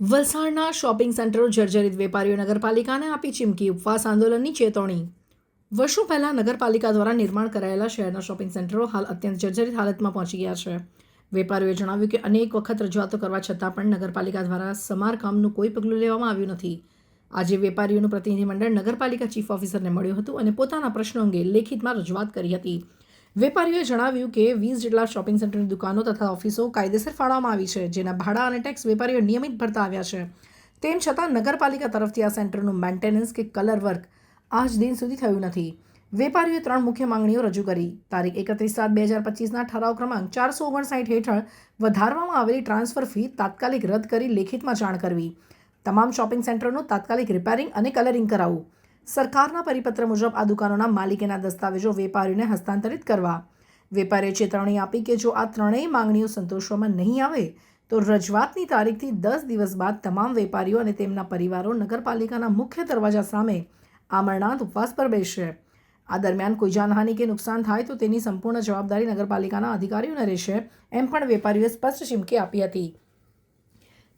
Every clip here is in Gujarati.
વલસાડના શોપિંગ સેન્ટરો જર્જરિત વેપારીઓ નગરપાલિકાને આપી ચીમકી ઉપવાસ આંદોલનની ચેતવણી. વર્ષો પહેલા નગરપાલિકા દ્વારા નિર્માણ કરાયેલા શહેરના શોપિંગ સેન્ટરો હાલ અત્યંત જર્જરિત હાલતમાં પહોંચી ગયા છે. વેપારીઓએ જણાવ્યું કે અનેક વખત રજૂઆતો કરવા છતાં પણ નગરપાલિકા દ્વારા સમારકામનું કોઈ પગલું લેવામાં આવ્યું નથી. આજે વેપારીઓનું પ્રતિનિધિમંડળ નગરપાલિકા ચીફ ઓફિસરને મળ્યું હતું અને પોતાના પ્રશ્નો અંગે લેખિતમાં રજૂઆત કરી હતી. વેપારીઓએ જણાવ્યું કે વીસ જેટલા શોપિંગ સેન્ટરની દુકાનો તથા ઓફિસો કાયદેસર ફાળવવામાં આવી છે, જેના ભાડા અને ટેક્સ વેપારીઓ નિયમિત ભરતા આવ્યા છે. તેમ છતાં નગરપાલિકા તરફથી આ સેન્ટરનું મેન્ટેનન્સ કે કલર વર્ક આજ દિન સુધી થયું નથી. વેપારીઓએ ત્રણ મુખ્ય માંગણીઓ રજૂ કરી. તારીખ એકત્રીસ સાત બે હજાર પચીસના ઠરાવ ક્રમાંક ચારસો ઓગણસાઠ હેઠળ વધારવામાં આવેલી ટ્રાન્સફર ફી તાત્કાલિક રદ કરી લેખિતમાં જાણ કરવી. તમામ શોપિંગ સેન્ટરનું તાત્કાલિક રિપેરિંગ અને કલરિંગ કરાવવું. સરકારના પરિપત્ર મુજબ આ દુકાનોના માલિકીના દસ્તાવેજો વેપારીઓને હસ્તાંતરિત કરવા. વેપારીએ ચેતવણી આપી કે જો આ ત્રણેય માંગણીઓ સંતોષવામાં નહીં આવે, તો રજૂઆતની તારીખથી દસ દિવસ બાદ તમામ વેપારીઓ અને તેમના પરિવારો નગરપાલિકાના મુખ્ય દરવાજા સામે આમરણાંત ઉપવાસ પર બેસશે આ દરમિયાન કોઈ જાનહાનિ કે નુકસાન થાય તો તેની સંપૂર્ણ જવાબદારી નગરપાલિકાના અધિકારીઓને રહેશે, એમ પણ વેપારીઓએ સ્પષ્ટ ચીમકી આપી હતી.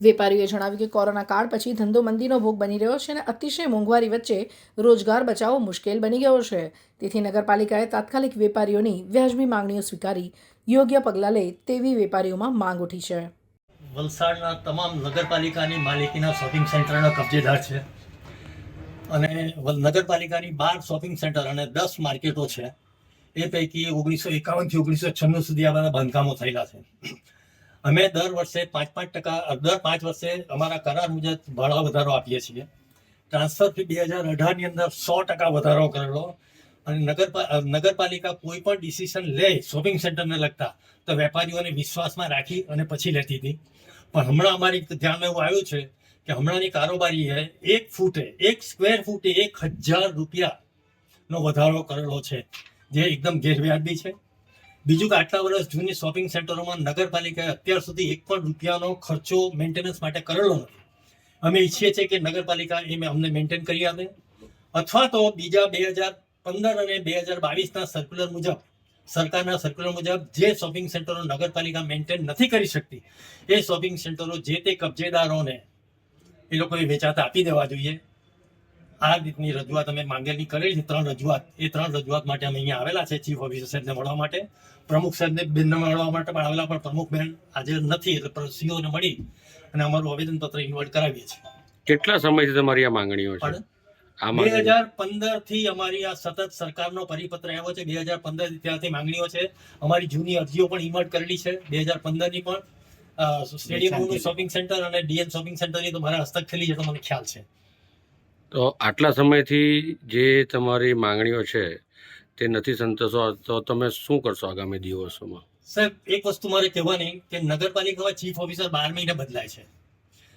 વેપારીઓએ જણાવ્યું કે કોરોના કાળ પછી ધંધો મંદીનો ભોગ બની રહ્યો છે અને અતિશય મોંઘવારી વચ્ચે રોજગાર બચાવવો મુશ્કેલ બની ગયો છે. તેથી નગરપાલિકાએ તાત્કાલિક વેપારીઓની વ્યાજબી માંગણીઓ સ્વીકારી, યોગ્ય પગલાં લે તેવી વેપારીઓમાં માંગ ઉઠી છે. વલસાડના તમામ નગરપાલિકાની માલિકીના શોપિંગ સેન્ટરના કબજેદાર છે અને નગરપાલિકાની બાર શોપિંગ સેન્ટર અને દસ માર્કેટો છે. એ પૈકી ઓગણીસો એકાવનથી ઓગણીસો છન્નું સુધી આ બધા બાંધકામો થયેલા છે. અમે દર વર્ષે પાંચ પાંચ ટકા, દર પાંચ વર્ષે અમારા કરાર મુજબ ભાડા વધારો આપીએ છીએ. ટ્રાન્સફર ફી બે હજાર અઢારની અંદર સો ટકા વધારો કરેલો. અને નગરપા નગરપાલિકા કોઈ પણ ડિસિઝન લે શોપિંગ સેન્ટરને લગતા, તો વેપારીઓને વિશ્વાસમાં રાખી અને પછી લેતી હતી. પણ હમણાં અમારી ધ્યાનમાં એવું આવ્યું છે કે હમણાંની કારોબારીએ એક ફૂટે, એક સ્ક્વેર ફૂટે એક હજાર રૂપિયાનો વધારો કરેલો છે, જે એકદમ ગેરવ્યાજબી છે. બીજું કે આટલા વર્ષ જૂની શોપિંગ સેન્ટરોમાં નગરપાલિકાએ અત્યાર સુધી એક પણ રૂપિયાનો ખર્ચો મેન્ટેનન્સ માટે કરેલો નથી. અમે ઈચ્છીએ છીએ કે નગરપાલિકા એ અમને મેન્ટેન કરી આપે. અથવા તો બીજા બે હજાર પંદર અને બે હજાર બાવીસના સર્ક્યુલર મુજબ, સરકારના સર્ક્યુલર મુજબ જે શોપિંગ સેન્ટરો નગરપાલિકા મેન્ટેન નથી કરી શકતી, એ શોપિંગ સેન્ટરો જે તે કબજેદારોને એ લોકોએ વેચાતા આપી દેવા જોઈએ. આ રીતની રજૂઆત અમે માંગેલી કરેલી છે. ત્રણ રજૂઆત એ ત્રણ રજૂઆત માટે અમે અહીંયા આવેલા છે ચીફ ઓફિસર સાહેબને મળવા માટે. પ્રમુખ સાહેબને બેનને મળવા માટે પણ આવેલા પણ પ્રમુખ બેન આજે નથી એટલે સીઓને મળી અને અમારું આવેદનપત્ર ઇન્વર્ટ કરાવીએ છીએ. કેટલા સમયથી તમારી આ માંગણીઓ છે? આ બે હજાર પંદરથી અમારી આ સતત સરકારનો પરિપત્ર આવ્યો છે. બે હજાર પંદરથી ત્યાંથી માંગણીઓ છે. અમારી જૂની અરજીઓ પણ ઇન્વર્ટ કરેલી છે. બે હજાર પંદરની પણ સ્ટેડિયમ શોપિંગ સેન્ટર અને ડીએન શોપિંગ સેન્ટરની તો મારા હસ્તક થયેલી છે તો મને ખ્યાલ છે. તો આટલા સમયથી જે તમારી માંગણીઓ છે, તે નથી સંતોષો તો તમે શું કરશો આગામી દિવસોમાં? સાહેબ, એક વસ્તુ મારે કહેવાની કે નગરપાલિકામાં ચીફ ઓફિસર બાર મહિને બદલાય છે.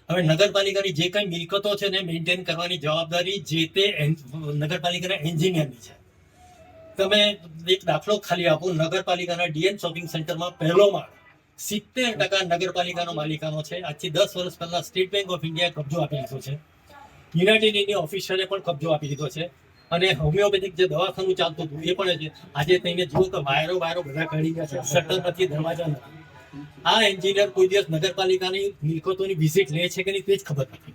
હવે નગરપાલિકાની જે કંઈ મિલકતો છે ને મેન્ટેન કરવાની જવાબદારી જે તે નગરપાલિકાના એન્જિનિયરની છે. તમે એક દાખલો ખાલી આપો, નગરપાલિકાના ડીએન શોપિંગ સેન્ટરમાં પહેલો માળ સિત્તેર ટકા નગરપાલિકાનો માલિકાનો છે. આજથી દસ વર્ષ પહેલા સ્ટેટ બેંક ઓફ ઇન્ડિયાએ કબજો આપી લીધો છે. યુનાઇટેડ ઇન્ડિયા ઓફિસરે પણ કબજો આપી દીધો છે. અને હોમિયોપેથિક જે દવાખાનું ચાલતું હતું, એ પણ આજે તેને જુઓ તો વાયરો વાયરો બધા કાઢી ગયા છે. શટર નથી દરવાજા નથી. આ એન્જિનિયર કોઈ દિવસ નગરપાલિકાની મિલકતોની વિઝિટ લે છે કે નહીં, તે જ ખબર નથી.